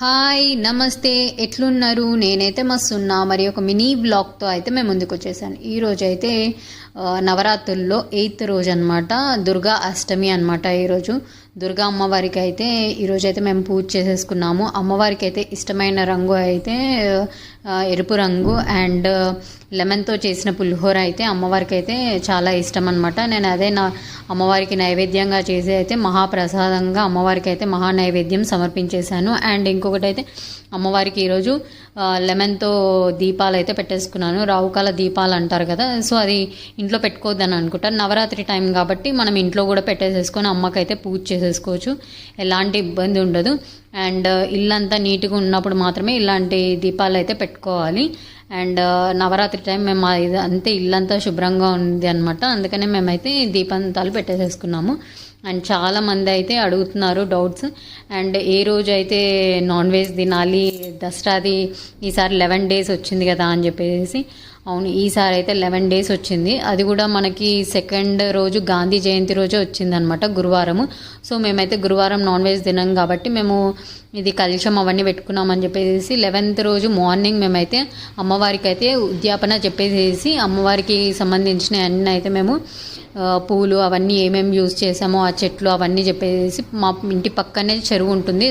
Hi నమస్తే. ఎట్లున్నారు? నేనైతే మస్తున్నా. మరి ఒక మినీ బ్లాగ్తో అయితే మేము ముందుకు వచ్చేసాను ఈ రోజైతే నవరాత్రుల్లో ఎయిత్ రోజు అనమాట దుర్గా అష్టమి అనమాట ఈరోజు. దుర్గా అమ్మవారికి అయితే ఈరోజు అయితే మేము పూజ చేసేసుకున్నాము. అమ్మవారికి అయితే ఇష్టమైన రంగు అయితే ఎరుపు రంగు అండ్ లెమన్తో చేసిన పులిహోర అయితే అమ్మవారికి అయితే చాలా ఇష్టం అనమాట నేను అదే నా అమ్మవారికి నైవేద్యంగా చేసి అయితే మహాప్రసాదంగా అమ్మవారికి అయితే మహా నైవేద్యం సమర్పించేశాను. అండ్ ఇంకొకటి అయితే అమ్మవారికి ఈరోజు లెమన్తో దీపాలు అయితే పెట్టేసుకున్నాను రావుకాల దీపాలు అంటారు కదా సో అది ఇంట్లో పెట్టుకోవద్దని అనుకుంటాను నవరాత్రి టైం కాబట్టి మనం ఇంట్లో కూడా పెట్టేసేసుకొని అమ్మకైతే పూజ చేసేసుకోవచ్చు. ఎలాంటి ఇబ్బంది ఉండదు. అండ్ ఇల్లంతా నీట్గా ఉన్నప్పుడు మాత్రమే ఇలాంటి దీపాలు అయితే పెట్టుకోవాలి. అండ్ నవరాత్రి టైం మేము ఇది అంతే ఇల్లంతా శుభ్రంగా ఉంది అనమాట అందుకనే మేమైతే దీపంతాలు పెట్టేసేసుకున్నాము. అండ్ చాలా మంది అయితే అడుగుతున్నారు డౌట్స్. అండ్ ఏ రోజు అయితే నాన్ వెజ్ తినాలి దసరాది ఈసారి లెవెన్ డేస్ వచ్చింది కదా అని చెప్పేసి అవును ఈసారి అయితే లెవెన్ డేస్ వచ్చింది. అది కూడా మనకి సెకండ్ రోజు గాంధీ జయంతి రోజే వచ్చింది అనమాట గురువారము. సో మేమైతే గురువారం నాన్ వెజ్ తినం కాబట్టి మేము ఇది కలుషం అవన్నీ పెట్టుకున్నామని చెప్పేసి లెవెన్త్ రోజు మార్నింగ్ మేమైతే అమ్మవారికి అయితే ఉద్యాపన చెప్పేసి అమ్మవారికి సంబంధించిన అన్నీ అయితే మేము పూలు అవన్నీ ఏమేమి యూజ్ చేసామో ఆ చెట్లు అవన్నీ చెప్పేసి మా ఇంటి పక్కనే చెరువు ఉంటుంది.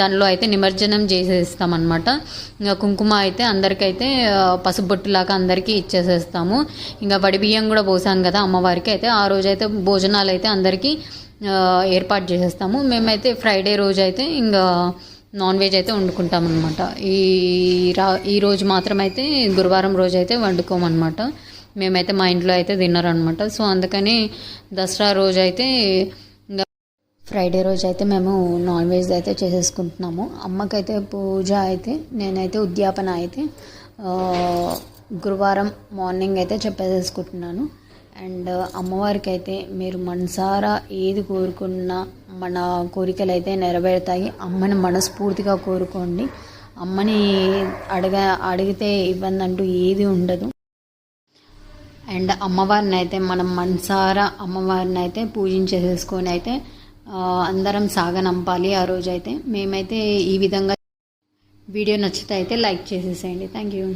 దానిలో అయితే నిమజ్జనం చేసేస్తామన్నమాట. ఇంకా కుంకుమ అయితే అందరికైతే పసుబొట్టులాగా అందరికీ ఇచ్చేసేస్తాము. ఇంకా వడి బియ్యం కూడా పోసాం కదా అమ్మవారికి. అయితే ఆ రోజు అయితే భోజనాలు అయితే అందరికీ ఏర్పాటు చేసేస్తాము. మేమైతే ఫ్రైడే రోజు అయితే ఇంకా నాన్ వెజ్ అయితే వండుకుంటాం అనమాట ఈ రా ఈ రోజు మాత్రం అయితే గురువారం రోజు అయితే వండుకోమన్నమాట. మేమైతే మా ఇంట్లో అయితే తిన్నారనమాట సో అందుకని దసరా రోజు అయితే ఇంకా ఫ్రైడే రోజు అయితే మేము నాన్ వెజ్ అయితే చేసేసుకుంటున్నాము. అమ్మకైతే పూజ అయితే నేనైతే ఉద్యాపన అయితే గురువారం మార్నింగ్ అయితే చెప్పేసేసుకుంటున్నాను అండ్ అమ్మవారికి అయితే మీరు మనసారా ఏది కోరుకున్నా మన కోరికలు అయితే నెరవేరుతాయి. అమ్మని మనస్ఫూర్తిగా కోరుకోండి. అమ్మని అడగ అడిగితే ఇబ్బంది అంటూ ఏది ఉండదు. అండ్ అమ్మవారిని అయితే మనం మనసారా అమ్మవారిని అయితే పూజించేసేసుకొని అయితే అందరం సాగనంపాలి ఆ రోజు అయితే మేమైతే ఈ విధంగా వీడియో నచ్చితే అయితే లైక్ చేసేసేయండి. Thank you.